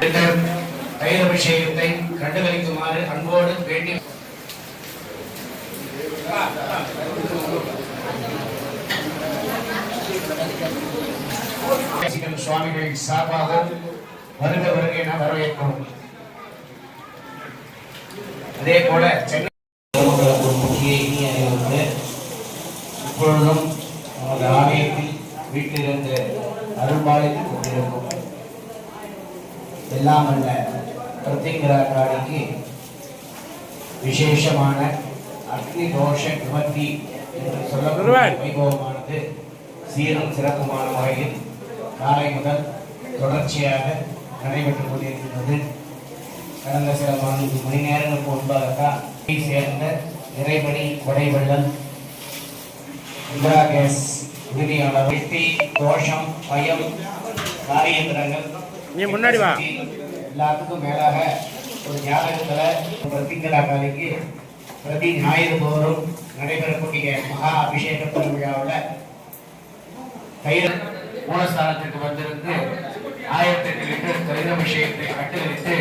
தயிர் அபிஷேகத்தை கண்டுகளிக்குமாறு அன்போடு வேண்டி தேசிகன் சுவாமிகள் சார்பாக வருக வருக என வரவேற்கிறோம். அதே போல சென்னை இப்பொழுதும் நமது ஆலயத்தில் வீட்டிலிருந்து அருள்பாலித்துக் கொண்டிருக்கும். எல்லாம் அல்ல. பிரத்திங்கிரா விசேஷமான அக்னி தோஷ நிவர்த்தி என்று சொல்லக்கூடிய வைபவமானது சீரும் சிறப்புமான வகையில் காலை முதல் தொடர்ச்சியாக நடைபெற்றுக் கொண்டிருக்கின்றது. கடந்த சில நான்கு மணி நேரங்களுக்கு முன்பாகத்தான் சேர்ந்த இறைவழி கொடைவள்ளல் இந்திரா கேஸ் உறுதியாளர் வெட்டி தோஷம் பயம் காரியந்திரங்கள் நீ முன்னாடி வா. எல்லாத்துக்கும் மேலாக ஒரு ஜாதகத்துல பிரதிங்கரா காலைக்கு பிரதி ஞாயிறு தோறும் நடைபெறக்கூடிய மகா அபிஷேக திருவிழாவில் தயிர் மூலஸ்தானத்திற்கு வந்திருந்து ஆயிரத்தி எட்டு லிட்டர் தயிர் அபிஷேகத்தை கட்டுவித்து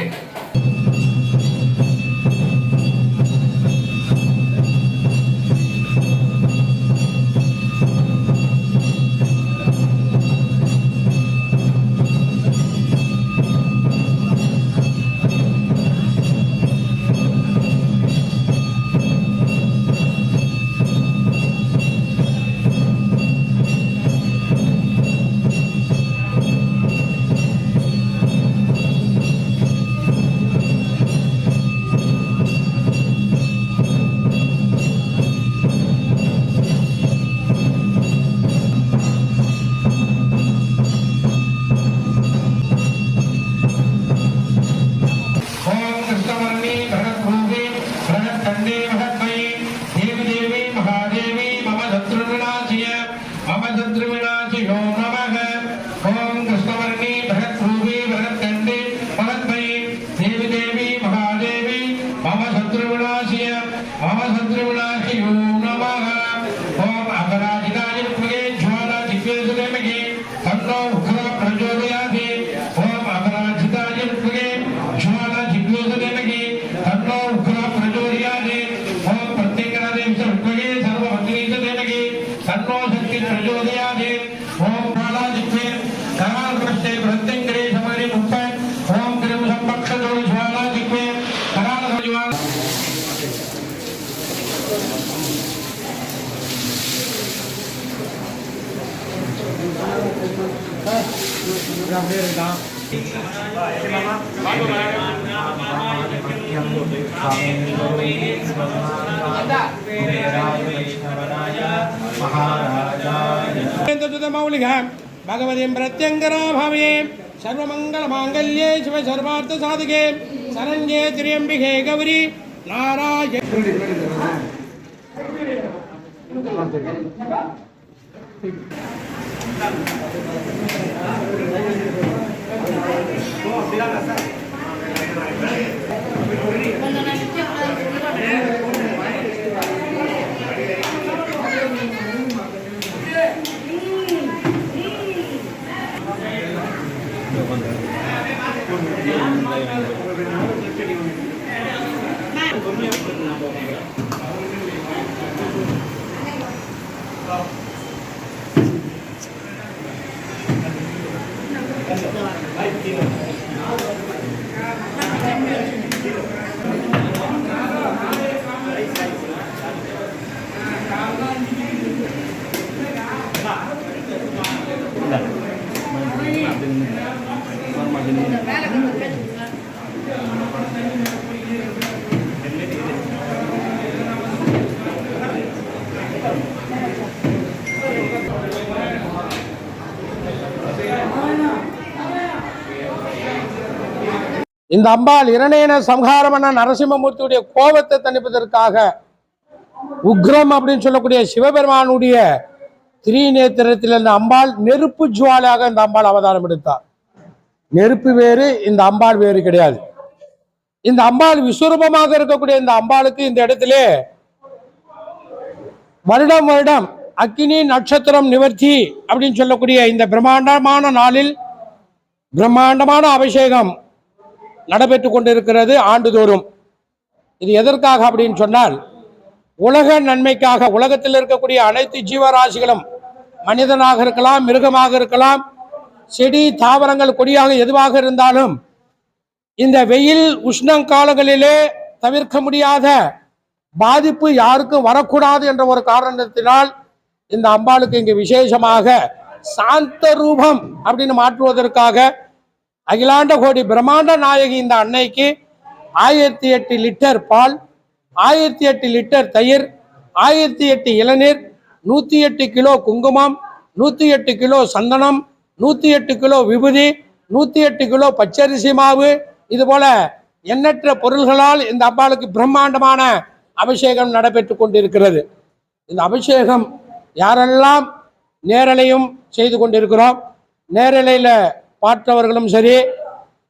cuando entré భగవతిం ప్రత్యంగరాభావే సర్వమంగళమాంగళ్యే Shiva సర్వార్థ సాధకే సరంజే త్రియంబికే Gauri Narayana Thank you. Gracias. இந்த அம்பாள் இரணையன சம்ஹாரமன நரசிம்மமூர்த்தியுடைய கோபத்தை தணிப்பதற்காக உக்ரம் அப்படின்னு சொல்லக்கூடிய சிவபெருமானுடைய திரிநேத்திரத்தில் இந்த அம்பாள் நெருப்பு ஜுவாலாக இந்த அம்பாள் அவதாரம் எடுத்தார். நெருப்பு வேறு இந்த அம்பாள் வேறு கிடையாது. இந்த அம்பாள் விஸ்வரூபமாக இருக்கக்கூடிய இந்த அம்பாளுக்கு இந்த இடத்திலே வருடம் வருடம் அக்கினி நட்சத்திரம் நிவர்த்தி அப்படின்னு சொல்லக்கூடிய இந்த பிரம்மாண்டமான நாளில் பிரம்மாண்டமான அபிஷேகம் நடைபெற்று கொண்டிருக்கிறது ஆண்டுதோறும். இது எதற்காக அப்படின்னு சொன்னால் உலக நன்மைக்காக உலகத்தில் இருக்கக்கூடிய அனைத்து ஜீவராசிகளும் மனிதனாக இருக்கலாம் மிருகமாக இருக்கலாம் செடி தாவரங்கள் கொடியாக எதுவாக இருந்தாலும் இந்த வெயில் உஷ்ணங்காலங்களிலே தவிர்க்க முடியாத பாதிப்பு யாருக்கும் வரக்கூடாது என்ற ஒரு காரணத்தினால் இந்த அம்பாளுக்கு இங்கு விசேஷமாக சாந்த ரூபம் அப்படின்னு மாற்றுவதற்காக அகிலாண்ட கோடி பிரம்மாண்ட நாயகி இந்த அன்னைக்கு ஆயிரத்தி எட்டு லிட்டர் பால் ஆயிரத்தி எட்டு லிட்டர் தயிர் ஆயிரத்தி எட்டு இளநீர் நூற்றி எட்டு கிலோ குங்குமம் நூற்றி எட்டு கிலோ சந்தனம் நூற்றி எட்டு கிலோ விபூதி நூற்றி எட்டு கிலோ பச்சரிசி மாவு. இது போல எண்ணற்ற பொருள்களால் இந்த அம்பாளுக்கு பிரம்மாண்டமான அபிஷேகம் நடைபெற்று கொண்டிருக்கிறது. இந்த அபிஷேகம் யாரெல்லாம் நேரலையும் செய்து கொண்டிருக்கிறோம்? நேரலையில் பாற்றவர்களும் சரி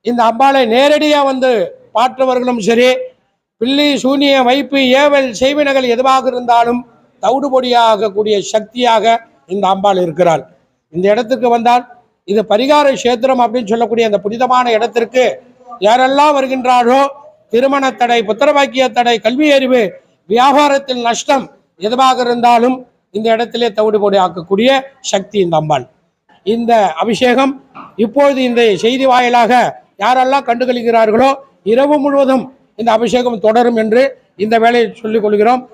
இந்த அம்பாளை நேரடியாக வந்து பாற்றவர்களும் சரி பில்லி சூனிய வைப்பு ஏவல் செய்வினகள் எதுவாக இருந்தாலும் தவிடுபொடியாகக்கூடிய சக்தியாக இந்த அம்பாள் இருக்கிறாள். இந்த இடத்துக்கு வந்தால் இது பரிகார கஷேத்திரம் அப்படின்னு சொல்லக்கூடிய அந்த புனிதமான இடத்திற்கு யாரெல்லாம் வருகின்றாரோ திருமண தடை புத்திரபாக்கிய தடை கல்வி அறிவு வியாபாரத்தில் நஷ்டம் எதுவாக இருந்தாலும் இந்த இடத்திலே தவிடுபொடி ஆக்கக்கூடிய சக்தி இந்த அம்பாள். இந்த அபிஷேகம் இப்பொழுது இந்த செய்தி வாயிலாக யாரெல்லாம் கண்டுகளிக்கிறார்களோ இரவு முழுவதும் இந்த அபிஷேகம் தொடரும் என்று இந்த வேலையை சொல்லிக் கொள்கிறோம்.